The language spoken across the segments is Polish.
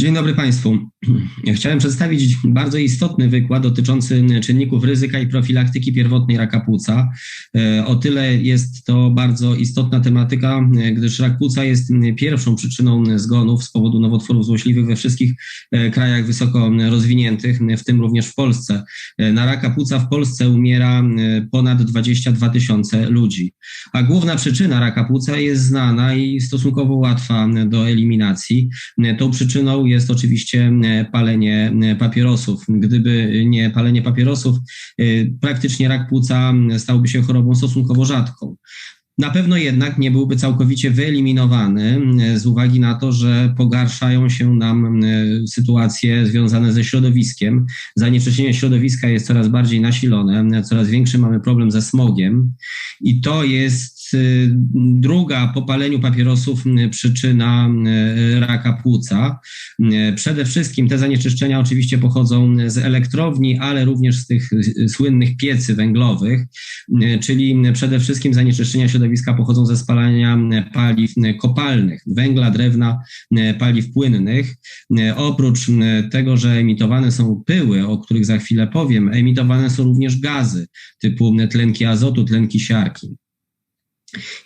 Dzień dobry Państwu. Chciałem przedstawić bardzo istotny wykład dotyczący czynników ryzyka i profilaktyki pierwotnej raka płuca. E, o tyle jest to bardzo istotna tematyka, gdyż rak płuca jest pierwszą przyczyną zgonów z powodu nowotworów złośliwych we wszystkich e, krajach wysoko rozwiniętych, w tym również w Polsce. E, na raka płuca w Polsce umiera ponad 22 tysiące ludzi. A główna przyczyna raka płuca jest znana i stosunkowo łatwa do eliminacji. Tą przyczyną jest oczywiście e, palenie e, papierosów. Gdyby nie palenie papierosów, e, praktycznie rak płuca stałby się chorobą stosunkowo rzadką. Na pewno jednak nie byłby całkowicie wyeliminowany z uwagi na to, że pogarszają się nam sytuacje związane ze środowiskiem. Zanieczyszczenie środowiska jest coraz bardziej nasilone, coraz większy mamy problem ze smogiem i to jest Druga po paleniu papierosów przyczyna raka płuca. Przede wszystkim te zanieczyszczenia oczywiście pochodzą z elektrowni, ale również z tych słynnych piecy węglowych, czyli przede wszystkim zanieczyszczenia środowiska pochodzą ze spalania paliw kopalnych, węgla, drewna, paliw płynnych. Oprócz tego, że emitowane są pyły, o których za chwilę powiem, emitowane są również gazy typu tlenki azotu, tlenki siarki.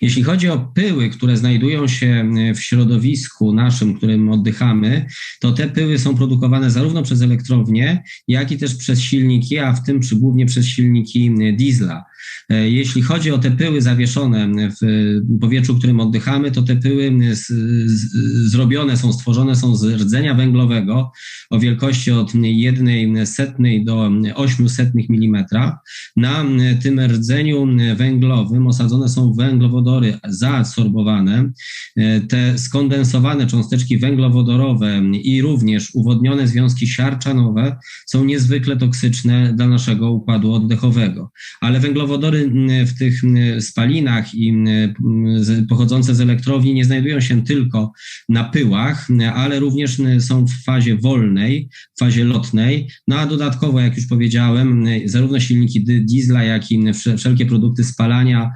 Jeśli chodzi o pyły, które znajdują się w środowisku naszym, którym oddychamy, to te pyły są produkowane zarówno przez elektrownie, jak i też przez silniki, a w tym głównie przez silniki diesla. E, jeśli chodzi o te pyły zawieszone w powietrzu, którym oddychamy, to te pyły z, z, zrobione są, stworzone są z rdzenia węglowego o wielkości od jednej setnej do 800 mm. Na tym rdzeniu węglowym osadzone są węglowodory zaadsorbowane. E, te skondensowane cząsteczki węglowodorowe i również uwodnione związki siarczanowe są niezwykle toksyczne dla naszego układu oddechowego. Ale węglowodory w tych spalinach i pochodzące z elektrowni nie znajdują się tylko na pyłach, ale również są w fazie wolnej, w fazie lotnej. No a dodatkowo, jak już powiedziałem, zarówno silniki diesla, jak i wszelkie produkty spalania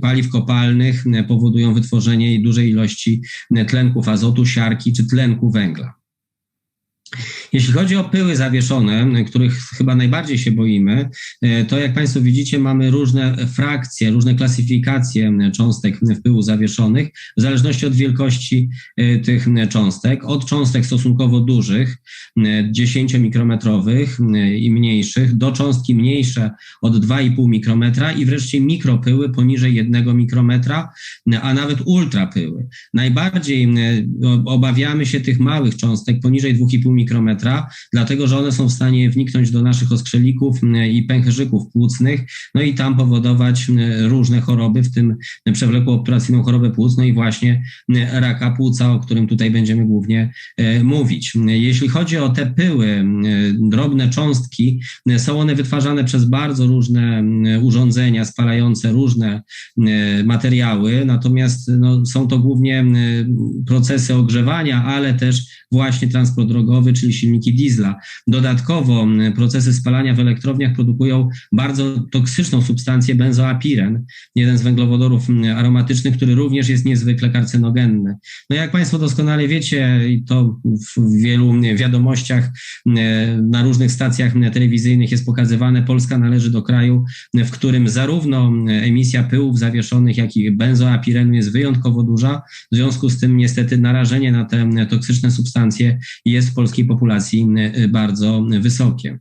paliw kopalnych powodują wytworzenie dużej ilości tlenków azotu, siarki czy tlenku węgla. Jeśli chodzi o pyły zawieszone, których chyba najbardziej się boimy, e, to jak Państwo widzicie, mamy różne frakcje, różne klasyfikacje cząstek w pyłu zawieszonych, w zależności od wielkości e, tych cząstek. Od cząstek stosunkowo dużych, 10 mikrometrowych i mniejszych, do cząstki mniejsze od 2,5 mikrometra i wreszcie mikropyły poniżej 1 mikrometra, a nawet ultrapyły. Najbardziej obawiamy się tych małych cząstek poniżej 2,5 mikrometra, mikrometra, dlatego że one są w stanie wniknąć do naszych oskrzellików i pęcherzyków płucnych, no i tam powodować różne choroby, w tym przewlekłą obturacyjną chorobę płuc, no i właśnie raka płuca, o którym tutaj będziemy głównie e, mówić. Jeśli chodzi o te pyły, drobne cząstki, są one wytwarzane przez bardzo różne urządzenia spalające różne materiały, natomiast no, są to głównie procesy ogrzewania, ale też właśnie transport drogowy, czyli silniki diesla. Dodatkowo procesy spalania w elektrowniach produkują bardzo toksyczną substancję benzoapiren, jeden z węglowodorów aromatycznych, który również jest niezwykle karcynogenny. No jak Państwo doskonale wiecie, i to w wielu wiadomościach na różnych stacjach telewizyjnych jest pokazywane, Polska należy do kraju, w którym zarówno emisja pyłów zawieszonych, jak i benzoapirenu jest wyjątkowo duża. W związku z tym niestety narażenie na te toksyczne substancje jest w polskiej populacji y, bardzo wysokie.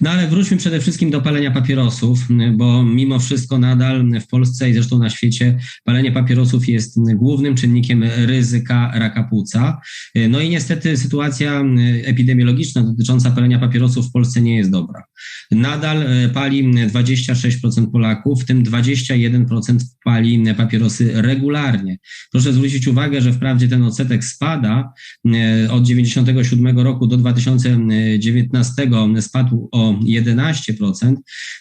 No ale wróćmy przede wszystkim do palenia papierosów, bo mimo wszystko nadal w Polsce i zresztą na świecie palenie papierosów jest głównym czynnikiem ryzyka raka płuca. No i niestety sytuacja epidemiologiczna dotycząca palenia papierosów w Polsce nie jest dobra. Nadal e, pali 26% Polaków, w tym 21% pali papierosy regularnie. Proszę zwrócić uwagę, że wprawdzie ten odsetek spada e, od 97 roku do 2019 spadł o 11%.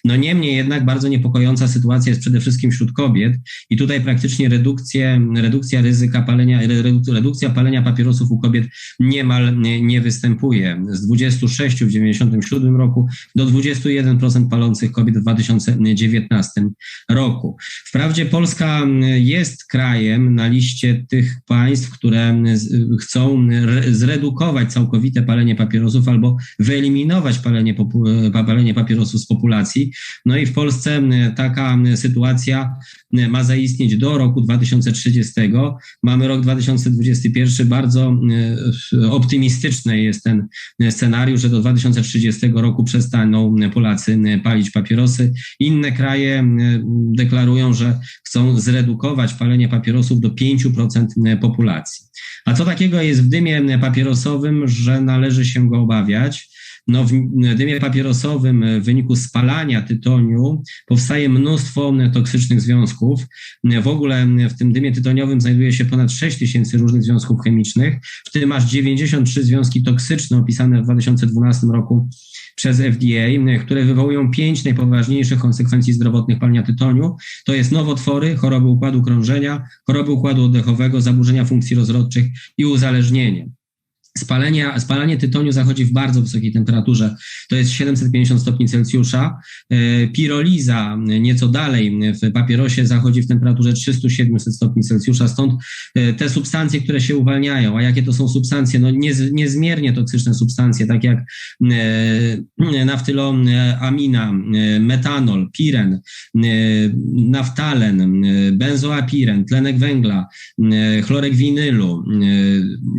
No niemniej jednak bardzo niepokojąca sytuacja jest przede wszystkim wśród kobiet i tutaj praktycznie redukcję, redukcja ryzyka palenia, redukcja palenia papierosów u kobiet niemal nie, występuje. Z 26 w 97 roku do 21% palących kobiet w 2019 roku. Wprawdzie Polska jest krajem na liście tych państw, które chcą zredukować całkowite palenie papierosów albo wyeliminować palenie, palenie papierosów z populacji. No i w Polsce taka sytuacja ma zaistnieć do roku 2030. Mamy rok 2021, bardzo optymistyczny jest ten scenariusz, że do 2030 roku przestaną Polacy palić papierosy. Inne kraje deklarują, że chcą zredukować palenie papierosów do 5% populacji. A co takiego jest w dymie papierosowym, że należy się go obawiać? No w dymie papierosowym w wyniku spalania tytoniu powstaje mnóstwo toksycznych związków. W ogóle w tym dymie tytoniowym znajduje się ponad 6 tysięcy różnych związków chemicznych, w tym aż 93 związki toksyczne opisane w 2012 roku przez FDA, które wywołują pięć najpoważniejszych konsekwencji zdrowotnych palenia tytoniu. To jest nowotwory, choroby układu krążenia, choroby układu oddechowego, zaburzenia funkcji rozrodczych i uzależnienie. Spalenie, spalanie tytoniu zachodzi w bardzo wysokiej temperaturze, to jest 750 stopni Celsjusza. E, piroliza nieco dalej w papierosie zachodzi w temperaturze 300-700 stopni Celsjusza, stąd e, te substancje, które się uwalniają, a jakie to są substancje? No niez, niezmiernie toksyczne substancje, tak jak e, naftyloamina, metanol, piren, naftalen, benzoapiren, tlenek węgla, chlorek winylu,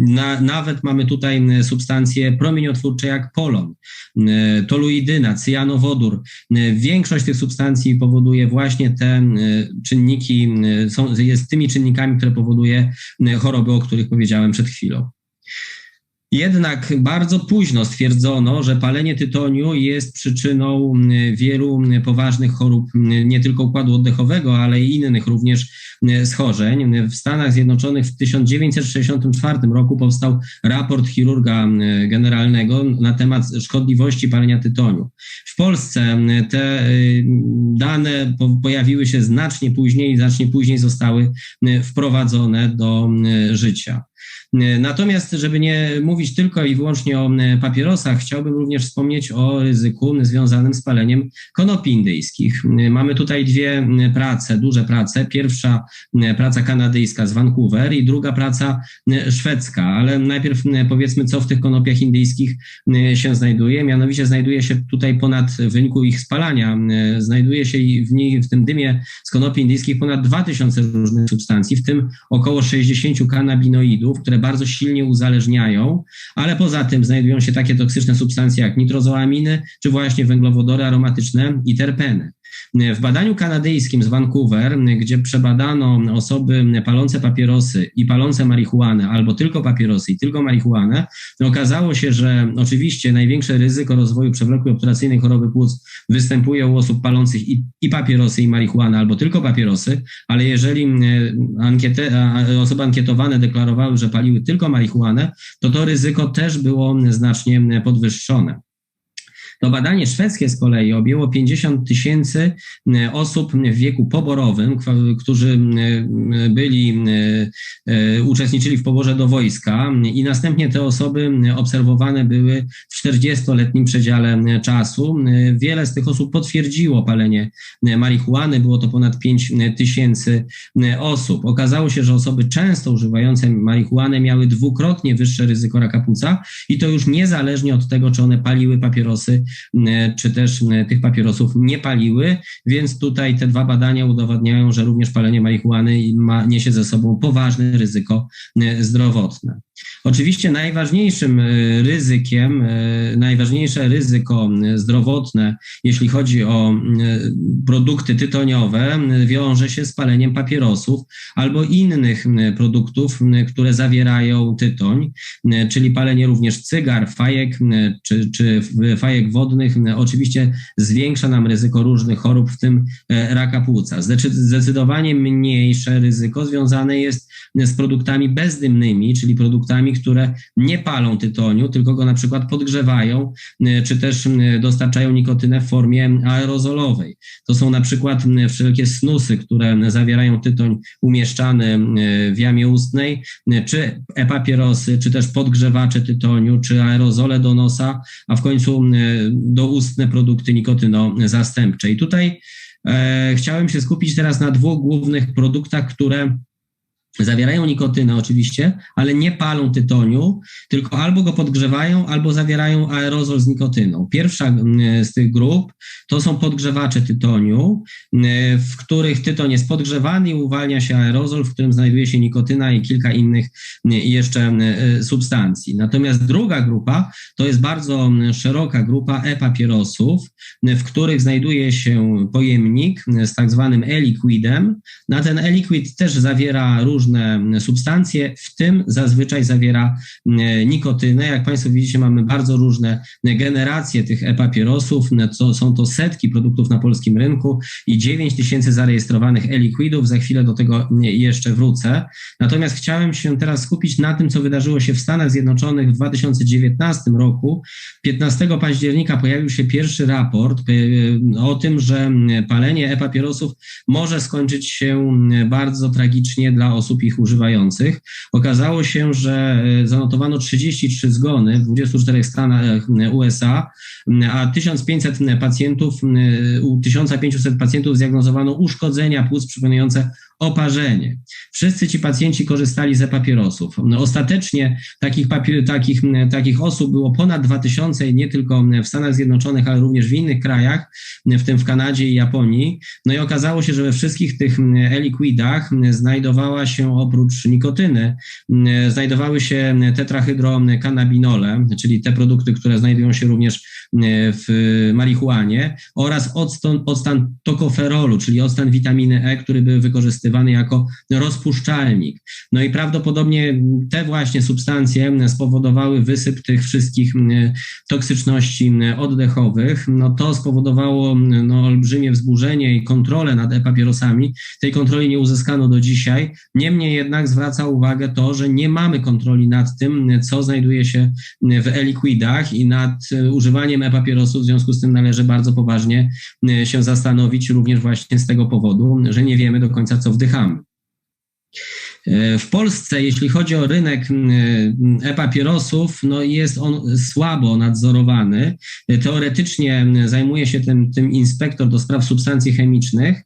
na, nawet mamy tutaj substancje promieniotwórcze jak polon, toluidyna, cyjanowodór. Większość tych substancji powoduje właśnie te czynniki, są, jest tymi czynnikami, które powoduje choroby, o których powiedziałem przed chwilą. Jednak bardzo późno stwierdzono, że palenie tytoniu jest przyczyną wielu poważnych chorób, nie tylko układu oddechowego, ale i innych również schorzeń. W Stanach Zjednoczonych w 1964 roku powstał raport chirurga generalnego na temat szkodliwości palenia tytoniu. W Polsce te y, dane pojawiły się znacznie później i znacznie później zostały wprowadzone do życia. Natomiast, żeby nie mówić tylko i wyłącznie o papierosach, chciałbym również wspomnieć o ryzyku związanym z paleniem konopi indyjskich. Mamy tutaj dwie prace, duże prace. Pierwsza praca kanadyjska z Vancouver i druga praca szwedzka, ale najpierw powiedzmy, co w tych konopiach indyjskich się znajduje. Mianowicie znajduje się tutaj ponad, w wyniku ich spalania, znajduje się w, niej, w tym dymie z konopi indyjskich ponad 2000 różnych substancji, w tym około 60 kanabinoidów, które bardzo silnie uzależniają, ale poza tym znajdują się takie toksyczne substancje jak nitrozoaminy, czy właśnie węglowodory aromatyczne i terpeny. W badaniu kanadyjskim z Vancouver, gdzie przebadano osoby palące papierosy i palące marihuanę, albo tylko papierosy i tylko marihuanę, okazało się, że oczywiście największe ryzyko rozwoju przewlekłej obturacyjnej choroby płuc występuje u osób palących i, i papierosy i marihuanę, albo tylko papierosy, ale jeżeli ankiete, osoby ankietowane deklarowały, że paliły tylko marihuanę, to to ryzyko też było znacznie podwyższone. To badanie szwedzkie z kolei objęło 50 tysięcy e, osób w wieku poborowym, którzy e, byli, e, uczestniczyli w poborze do wojska i następnie te osoby obserwowane były w 40-letnim przedziale czasu. Wiele z tych osób potwierdziło palenie marihuany, było to ponad 5 tysięcy osób. Okazało się, że osoby często używające marihuany miały dwukrotnie wyższe ryzyko raka płuca i to już niezależnie od tego, czy one paliły papierosy czy też e, tych papierosów nie paliły, więc tutaj te dwa badania udowadniają, że również palenie marihuany ma, niesie ze sobą poważne ryzyko e, zdrowotne. Oczywiście najważniejszym ryzykiem, najważniejsze ryzyko zdrowotne, jeśli chodzi o produkty tytoniowe, wiąże się z paleniem papierosów albo innych produktów, które zawierają tytoń, czyli palenie również cygar, fajek czy, czy fajek wodnych, oczywiście zwiększa nam ryzyko różnych chorób, w tym e, raka płuca. Zdecydowanie mniejsze ryzyko związane jest z produktami bezdymnymi, czyli produktami które nie palą tytoniu, tylko go na przykład podgrzewają, czy też dostarczają nikotynę w formie aerozolowej. To są na przykład wszelkie snusy, które zawierają tytoń umieszczany w jamie ustnej, czy e-papierosy, czy też podgrzewacze tytoniu, czy aerozole do nosa, a w końcu doustne produkty nikotyno zastępcze. I tutaj e, chciałem się skupić teraz na dwóch głównych produktach, które Zawierają nikotynę oczywiście, ale nie palą tytoniu, tylko albo go podgrzewają, albo zawierają aerozol z nikotyną. Pierwsza z tych grup to są podgrzewacze tytoniu, w których tyton jest podgrzewany i uwalnia się aerozol, w którym znajduje się nikotyna i kilka innych jeszcze substancji. Natomiast druga grupa to jest bardzo szeroka grupa e-papierosów, w których znajduje się pojemnik z tak zwanym e-liquidem. Na ten e-liquid też zawiera różne różne substancje, w tym zazwyczaj zawiera e, nikotynę. Jak Państwo widzicie, mamy bardzo różne generacje tych e-papierosów. To, są to setki produktów na polskim rynku i 9 tysięcy zarejestrowanych e-liquidów. Za chwilę do tego jeszcze wrócę. Natomiast chciałem się teraz skupić na tym, co wydarzyło się w Stanach Zjednoczonych w 2019 roku. 15 października pojawił się pierwszy raport e, o tym, że palenie e-papierosów może skończyć się bardzo tragicznie dla osób, osób ich używających. Okazało się, że e, zanotowano 33 zgony w 24 stanach e, USA, a 1500 pacjentów, u 1500 pacjentów zdiagnozowano uszkodzenia płuc przypominające oparzenie. Wszyscy ci pacjenci korzystali ze papierosów. Ostatecznie takich, papier, takich, takich osób było ponad 2000 nie tylko w Stanach Zjednoczonych, ale również w innych krajach, w tym w Kanadzie i Japonii. No i okazało się, że we wszystkich tych e-liquidach znajdowała się oprócz nikotyny, znajdowały się tetrahydrokanabinole, czyli te produkty, które znajdują się również w marihuanie oraz octan, octan tokoferolu, czyli octan witaminy E, który był wykorzystywany jako rozpuszczalnik. No i prawdopodobnie te właśnie substancje spowodowały wysyp tych wszystkich toksyczności oddechowych. No to spowodowało no, olbrzymie wzburzenie i kontrolę nad e-papierosami. Tej kontroli nie uzyskano do dzisiaj. Niemniej jednak zwraca uwagę to, że nie mamy kontroli nad tym, co znajduje się w e-liquidach i nad używaniem e papierosów, w związku z tym należy bardzo poważnie e, się zastanowić również właśnie z tego powodu, że nie wiemy do końca, co wdychamy. E, w Polsce, jeśli chodzi o rynek e-papierosów, no jest on słabo nadzorowany. E, teoretycznie zajmuje się tym, tym inspektor do spraw substancji chemicznych.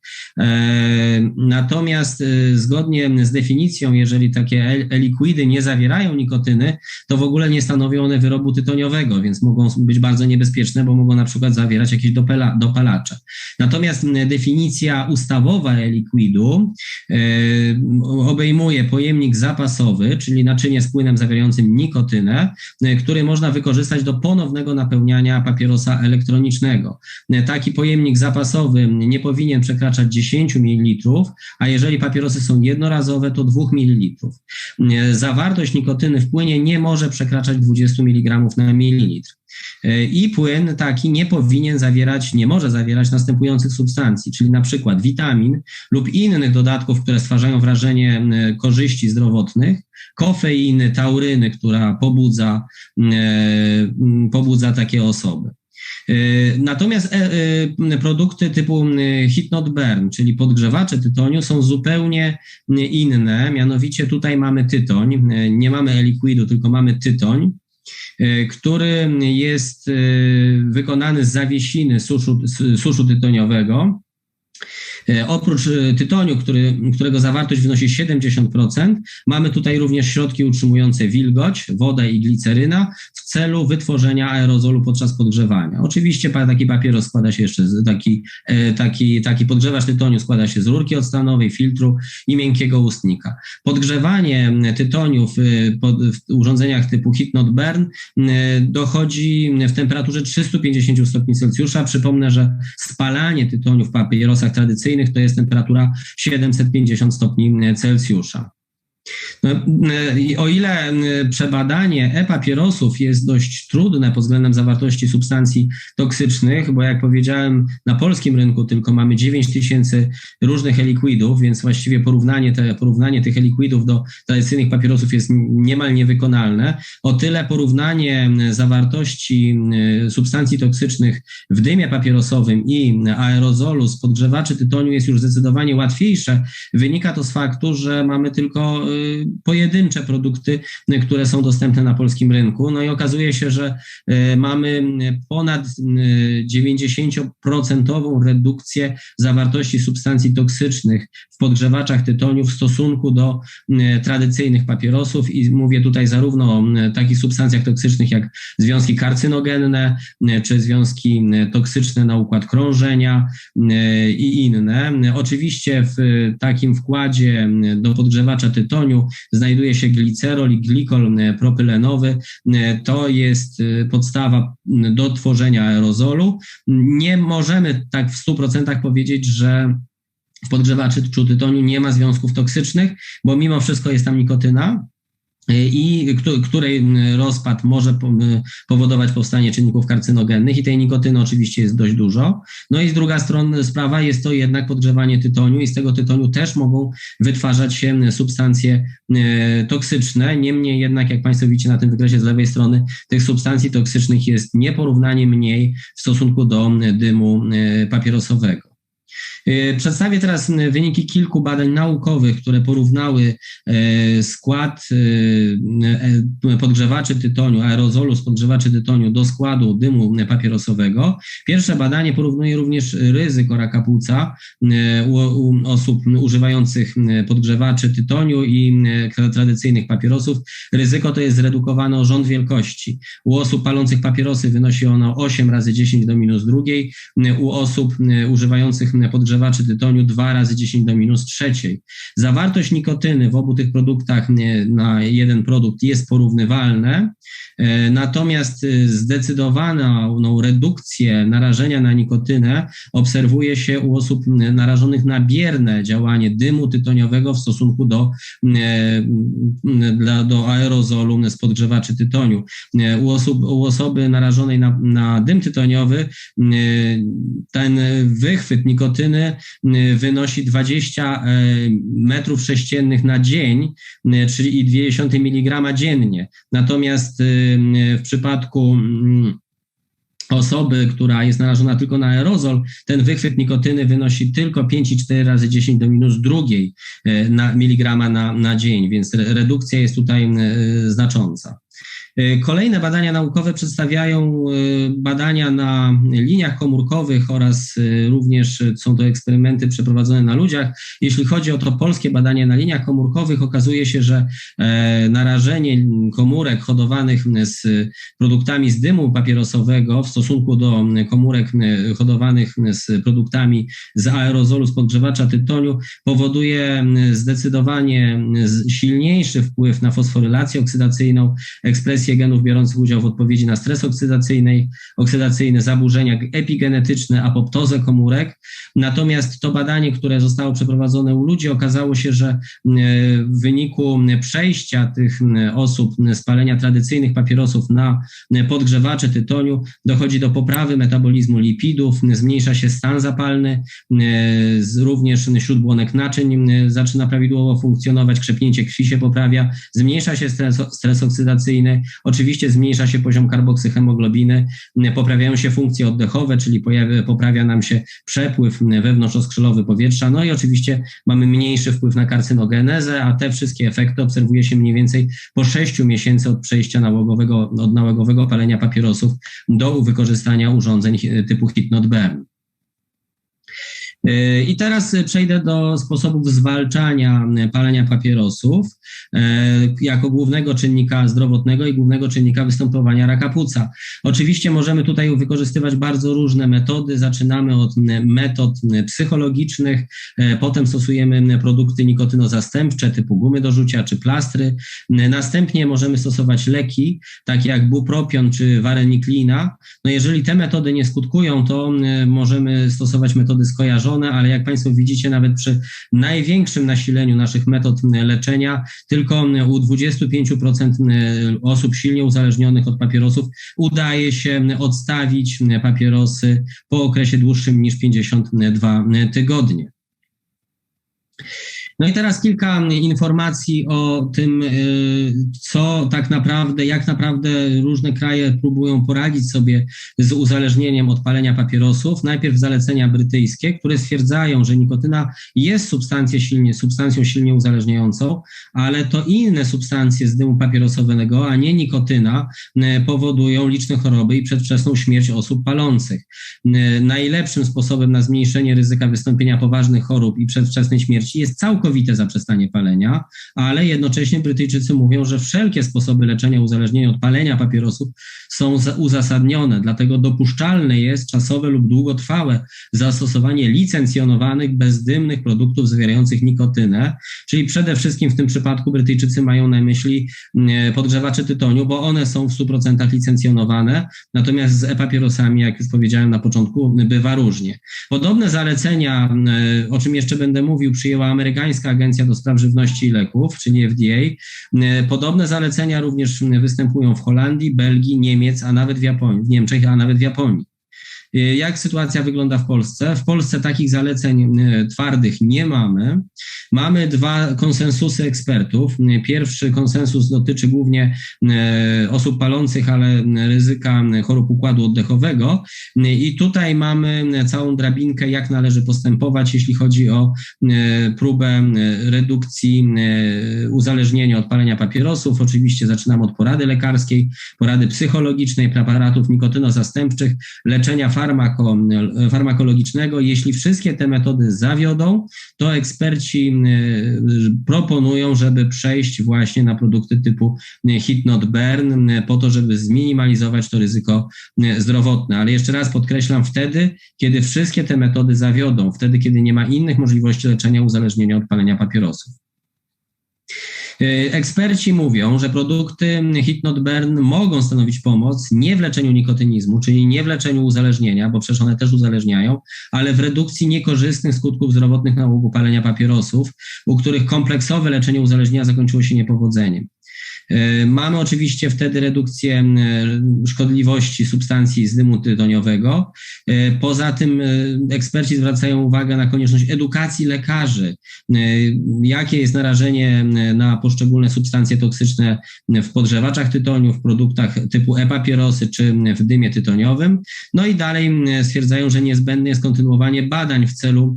Natomiast zgodnie z definicją, jeżeli takie e-likwidy nie zawierają nikotyny, to w ogóle nie stanowią one wyrobu tytoniowego, więc mogą być bardzo niebezpieczne, bo mogą na przykład zawierać jakieś dopala, dopalacze. Natomiast definicja ustawowa e-likwidu obejmuje pojemnik zapasowy, czyli naczynie z płynem zawierającym nikotynę, e, który można wykorzystać do ponownego napełniania papierosa elektronicznego. E, taki pojemnik zapasowy nie powinien przekraczać 10 ml, a jeżeli papierosy są jednorazowe, to 2 ml. E, zawartość nikotyny w płynie nie może przekraczać 20 mg na mililitr. I płyn taki nie powinien zawierać, nie może zawierać następujących substancji, czyli na przykład witamin lub innych dodatków, które stwarzają wrażenie korzyści zdrowotnych, kofeiny, tauryny, która pobudza, pobudza takie osoby. E, natomiast e, e, produkty typu Hit Not Burn, czyli podgrzewacze tytoniu, są zupełnie inne. Mianowicie tutaj mamy tytoń, nie mamy e-liquidu, tylko mamy tytoń. E, który jest e, wykonany z zawiesiny suszu, suszu tytoniowego. E, oprócz tytoniu, który, którego zawartość wynosi 70%, mamy tutaj również środki utrzymujące wilgoć, wodę i gliceryna w celu wytworzenia aerozolu podczas podgrzewania. Oczywiście taki papieros składa się jeszcze taki, taki, taki podgrzewacz tytoniu składa się z rurki odstanowej, filtru i miękkiego ustnika. Podgrzewanie tytoniu w, w urządzeniach typu Heat Not Burn dochodzi w temperaturze 350 stopni Celsjusza. Przypomnę, że spalanie tytoniu w papierosach tradycyjnych to jest temperatura 750 stopni Celsjusza. No, e, o ile e, przebadanie e-papierosów jest dość trudne pod względem zawartości substancji toksycznych, bo jak powiedziałem, na polskim rynku tylko mamy 9 tysięcy różnych elikwidów, więc właściwie porównanie, te, porównanie tych elikwidów do tradycyjnych papierosów jest niemal niewykonalne. O tyle porównanie zawartości substancji toksycznych w dymie papierosowym i aerozolu z podgrzewaczy tytoniu jest już zdecydowanie łatwiejsze. Wynika to z faktu, że mamy tylko pojedyncze produkty, które są dostępne na polskim rynku. No i okazuje się, że e, mamy ponad 90% redukcję zawartości substancji toksycznych w podgrzewaczach tytoniu w stosunku do tradycyjnych papierosów i mówię tutaj zarówno o takich substancjach toksycznych jak związki karcynogenne, czy związki toksyczne na układ krążenia i inne. Oczywiście w takim wkładzie do podgrzewacza tytoniu znajduje się glicerol i glikol propylenowy. To jest y, podstawa do tworzenia aerozolu. Nie możemy tak w 100% powiedzieć, że w podgrzewaczu tytoniu nie ma związków toksycznych, bo mimo wszystko jest tam nikotyna, i której rozpad może powodować powstanie czynników karcynogennych i tej nikotyny oczywiście jest dość dużo. No i z druga strony sprawa jest to jednak podgrzewanie tytoniu i z tego tytoniu też mogą wytwarzać się substancje e, toksyczne. Niemniej jednak, jak Państwo widzicie na tym wykresie z lewej strony, tych substancji toksycznych jest nieporównanie mniej w stosunku do dymu e, papierosowego. E, przedstawię teraz wyniki kilku badań naukowych, które porównały e, skład podgrzewaczy tytoniu, aerozolu z podgrzewaczy tytoniu do składu dymu papierosowego. Pierwsze badanie porównuje również ryzyko raka płuca u osób używających podgrzewaczy tytoniu i tradycyjnych papierosów. Ryzyko to jest zredukowane o rząd wielkości. U osób palących papierosy wynosi ono 8 razy 10 do minus drugiej, u osób używających podgrzewaczy podgrzewaczy tytoniu 2 razy 10 do minus trzeciej. Zawartość nikotyny w obu tych produktach na jeden produkt jest porównywalne, e, natomiast e, zdecydowaną redukcję narażenia na nikotynę obserwuje się u osób narażonych na bierne działanie dymu tytoniowego w stosunku do, e, do aerozolu z podgrzewaczy tytoniu. U, osób, u osoby narażonej na, na dym tytoniowy ten wychwyt nikotyny Y, wynosi 20 y, metrów sześciennych na dzień, y, czyli 0,2 mg dziennie. Natomiast w przypadku mm, osoby, która jest narażona tylko na aerozol, ten wychwyt nikotyny wynosi tylko 5,4 razy 10 do minus drugiej na miligrama na, na dzień, więc redukcja jest tutaj znacząca. E, kolejne badania naukowe przedstawiają e, badania na liniach komórkowych oraz e, również są to eksperymenty przeprowadzone na ludziach. Jeśli chodzi o to polskie badanie na liniach komórkowych, okazuje się, że narażenie komórek hodowanych z produktami z dymu papierosowego w stosunku do komórek hodowanych z produktami z aerozolu z podgrzewacza tytoniu powoduje zdecydowanie silniejszy wpływ na fosforylację oksydacyjną, ekspresję ekspresję genów biorących udział w odpowiedzi na stres oksydacyjny, oksydacyjny, zaburzenia epigenetyczne, apoptozę komórek. Natomiast to badanie, które zostało przeprowadzone u ludzi, okazało się, że w wyniku przejścia tych osób spalenia tradycyjnych papierosów na podgrzewacze tytoniu dochodzi do poprawy metabolizmu lipidów, zmniejsza się stan zapalny, również śródbłonek naczyń zaczyna prawidłowo funkcjonować, krzepnięcie krwi się poprawia, zmniejsza się stres, stres oksydacyjny, Oczywiście zmniejsza się poziom karboksyhemoglobiny, poprawiają się funkcje oddechowe, czyli pojawia, poprawia nam się przepływ wewnątrzoskrzelowy powietrza, no i oczywiście mamy mniejszy wpływ na karcynogenezę, a te wszystkie efekty obserwuje się mniej więcej po 6 miesięcy od przejścia nałogowego, od nałogowego palenia papierosów do wykorzystania urządzeń typu hit not burn. E, I teraz przejdę do sposobów zwalczania palenia papierosów e, jako głównego czynnika zdrowotnego i głównego czynnika występowania raka płuca. Oczywiście możemy tutaj wykorzystywać bardzo różne metody. Zaczynamy od metod psychologicznych, e, potem stosujemy produkty nikotynozastępcze typu gumy do rzucia czy plastry. Następnie możemy stosować leki, takie jak bupropion czy wareniklina. No jeżeli te metody nie skutkują, to możemy stosować metody skojarzone, ale jak Państwo widzicie, nawet przy największym nasileniu naszych metod leczenia, tylko u 25% osób silnie uzależnionych od papierosów udaje się odstawić papierosy po okresie dłuższym niż 52 tygodnie. No i teraz kilka informacji o tym, y, co tak naprawdę, jak naprawdę różne kraje próbują poradzić sobie z uzależnieniem od palenia papierosów. Najpierw zalecenia brytyjskie, które stwierdzają, że nikotyna jest substancją silnie, substancją silnie uzależniającą, ale to inne substancje z dymu papierosowego, a nie nikotyna, y, powodują liczne choroby i przedwczesną śmierć osób palących. Y, najlepszym sposobem na zmniejszenie ryzyka wystąpienia poważnych chorób i przedwczesnej śmierci jest całkowicie całkowite zaprzestanie palenia, ale jednocześnie Brytyjczycy mówią, że wszelkie sposoby leczenia uzależnienia od palenia papierosów są uzasadnione, dlatego dopuszczalne jest czasowe lub długotrwałe zastosowanie licencjonowanych, bezdymnych produktów zawierających nikotynę, czyli przede wszystkim w tym przypadku Brytyjczycy mają na myśli podgrzewacze tytoniu, bo one są w 100% licencjonowane, natomiast z e-papierosami, jak już powiedziałem na początku, bywa różnie. Podobne zalecenia, o czym jeszcze będę mówił, przyjęła amerykańska Amerykańska Agencja do Spraw Żywności i Leków, czyli FDA. E, podobne zalecenia również występują w Holandii, Belgii, Niemiec, a nawet w Japonii, w Niemczech, a nawet w Japonii. Y, jak sytuacja wygląda w Polsce? W Polsce takich zaleceń y, twardych nie mamy. Mamy dwa konsensusy ekspertów. Y, pierwszy konsensus dotyczy głównie osób palących, ale ryzyka chorób układu oddechowego. I tutaj mamy całą drabinkę, jak należy postępować, jeśli chodzi o próbę redukcji uzależnienia od palenia papierosów. Oczywiście zaczynamy od porady lekarskiej, porady psychologicznej, preparatów nikotynozastępczych, leczenia farmako, farmakologicznego. Jeśli wszystkie te metody zawiodą, to eksperci proponują, żeby przejść właśnie na produkty typu hit not burn, po to, żeby zminimalizować to ryzyko zdrowotne. Ale jeszcze raz podkreślam, wtedy, kiedy wszystkie te metody zawiodą, wtedy, kiedy nie ma innych możliwości leczenia uzależnienia od palenia papierosów. E, eksperci mówią, że produkty Hit Not Burn mogą stanowić pomoc nie w leczeniu nikotynizmu, czyli nie w leczeniu uzależnienia, bo przecież one też uzależniają, ale w redukcji niekorzystnych skutków zdrowotnych nałogu palenia papierosów, u których kompleksowe leczenie uzależnienia zakończyło się niepowodzeniem. E, mamy oczywiście wtedy redukcję szkodliwości substancji z dymu tytoniowego. E, poza tym e, eksperci zwracają uwagę na konieczność edukacji lekarzy, jakie jest narażenie na poszczególne substancje toksyczne w podgrzewaczach tytoniu, w produktach typu e-papierosy czy w dymie tytoniowym. No i dalej stwierdzają, że niezbędne jest kontynuowanie badań w celu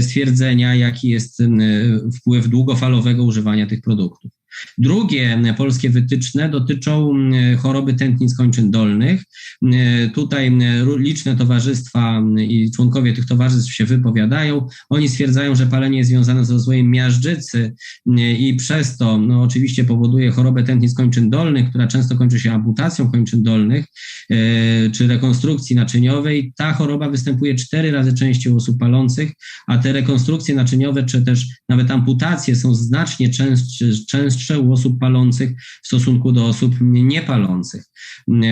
stwierdzenia, jaki jest wpływ długofalowego używania tych produktów. Drugie polskie wytyczne dotyczą mm, choroby tętnic kończyn dolnych. Mm, tutaj liczne towarzystwa i członkowie tych towarzystw się wypowiadają. Oni stwierdzają, że palenie jest związane z rozwojem miażdżycy i przez to no, oczywiście powoduje chorobę tętnic kończyn dolnych, która często kończy się amputacją kończyn dolnych e, czy rekonstrukcji naczyniowej. Ta choroba występuje cztery razy częściej u osób palących, a te rekonstrukcje naczyniowe czy też nawet amputacje są znacznie częstsze, częstsze prostsze u osób palących w stosunku do osób niepalących. E,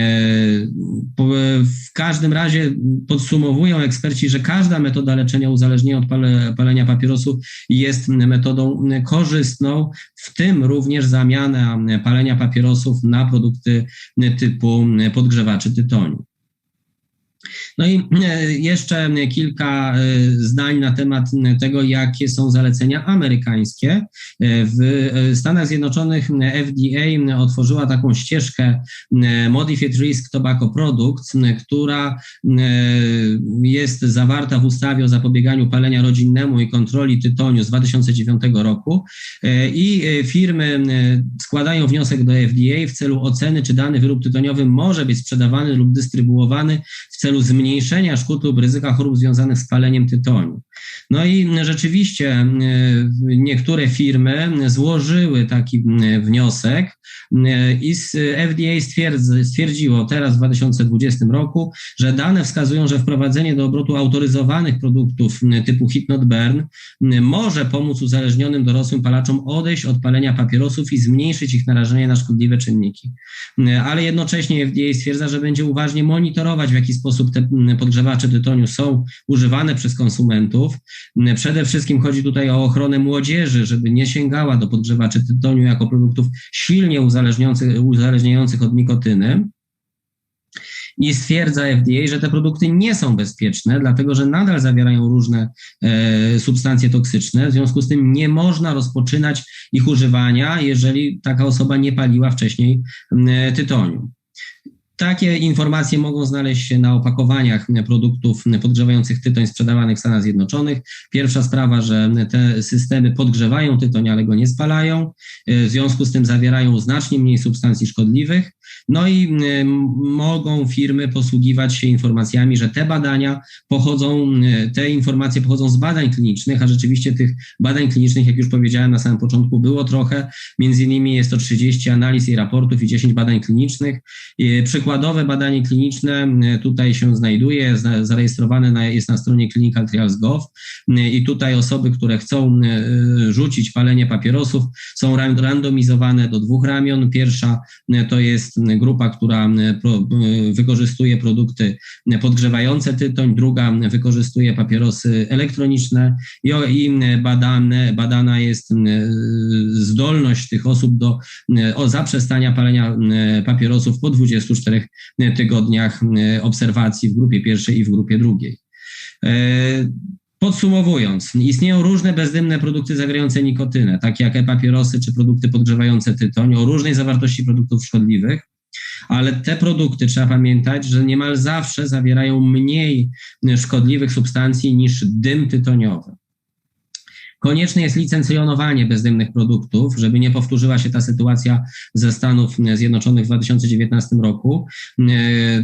w każdym razie podsumowują eksperci, że każda metoda leczenia uzależnienia od palenia papierosów jest metodą korzystną, w tym również zamiana palenia papierosów na produkty typu podgrzewaczy tytoniu. No i e, jeszcze kilka e, zdań na temat tego, jakie są zalecenia amerykańskie. E, w Stanach Zjednoczonych FDA otworzyła taką ścieżkę Modified Risk Tobacco Products, która jest zawarta w ustawie o zapobieganiu palenia rodzinnemu i kontroli tytoniu z 2009 roku i firmy składają wniosek do FDA w celu oceny, czy dany wyrób tytoniowy może być sprzedawany lub dystrybuowany w celu zmniejszenia szkód lub ryzyka chorób związanych z paleniem tytoniu. No i rzeczywiście e, niektóre firmy złożyły taki wniosek e, i FDA stwierdziło teraz w 2020 roku, że dane wskazują, że wprowadzenie do obrotu autoryzowanych produktów typu Hit Not Burn może pomóc uzależnionym dorosłym palaczom odejść od palenia papierosów i zmniejszyć ich narażenie na szkodliwe czynniki. Ale jednocześnie FDA stwierdza, że będzie uważnie monitorować, w jaki sposób te podgrzewacze tytoniu są używane przez konsumentów Przede wszystkim chodzi tutaj o ochronę młodzieży, żeby nie sięgała do podgrzewaczy tytoniu jako produktów silnie uzależniających, uzależniających od nikotyny i stwierdza FDA, że te produkty nie są bezpieczne, dlatego że nadal zawierają różne e, substancje toksyczne. W związku z tym nie można rozpoczynać ich używania, jeżeli taka osoba nie paliła wcześniej e, tytoniu. Takie informacje mogą znaleźć się na opakowaniach produktów podgrzewających tytoń sprzedawanych w Stanach Zjednoczonych. Pierwsza sprawa, że te systemy podgrzewają tytoń, ale go nie spalają. W związku z tym zawierają znacznie mniej substancji szkodliwych. No i mogą firmy posługiwać się informacjami, że te badania pochodzą, te informacje pochodzą z badań klinicznych, a rzeczywiście tych badań klinicznych, jak już powiedziałem na samym początku, było trochę. Między innymi jest to 30 analiz i raportów i 10 badań klinicznych. Przykładowe badanie kliniczne tutaj się znajduje, zarejestrowane jest na stronie clinicaltrials.gov i tutaj osoby, które chcą rzucić palenie papierosów są randomizowane do dwóch ramion. Pierwsza to jest grupa, która wykorzystuje produkty podgrzewające tytoń, druga wykorzystuje papierosy elektroniczne i badane, badana jest zdolność tych osób do zaprzestania palenia papierosów po 24 tygodniach obserwacji w grupie pierwszej i w grupie drugiej. Podsumowując, istnieją różne bezdymne produkty zawierające nikotynę, takie jak e-papierosy czy produkty podgrzewające tytoń o różnej zawartości produktów szkodliwych, ale te produkty trzeba pamiętać, że niemal zawsze zawierają mniej szkodliwych substancji niż dym tytoniowy. Konieczne jest licencjonowanie bezdymnych produktów, żeby nie powtórzyła się ta sytuacja ze Stanów Zjednoczonych w 2019 roku. E,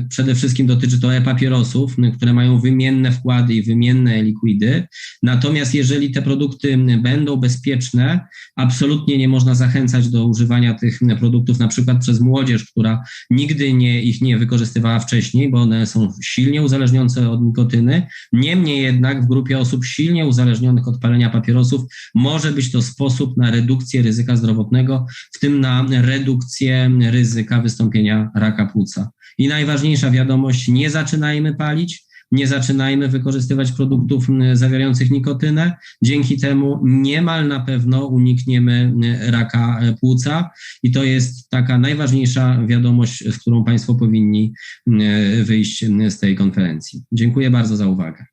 przede wszystkim dotyczy to e-papierosów, które mają wymienne wkłady i wymienne likwidy. Natomiast jeżeli te produkty będą bezpieczne, absolutnie nie można zachęcać do używania tych produktów na przykład przez młodzież, która nigdy nie, ich nie wykorzystywała wcześniej, bo one są silnie uzależnione od nikotyny. Niemniej jednak w grupie osób silnie uzależnionych od palenia papierosów może być to sposób na redukcję ryzyka zdrowotnego, w tym na redukcję ryzyka wystąpienia raka płuca. I najważniejsza wiadomość, nie zaczynajmy palić, nie zaczynajmy wykorzystywać produktów zawierających nikotynę. Dzięki temu niemal na pewno unikniemy raka płuca i to jest taka najważniejsza wiadomość, z którą Państwo powinni wyjść z tej konferencji. Dziękuję bardzo za uwagę.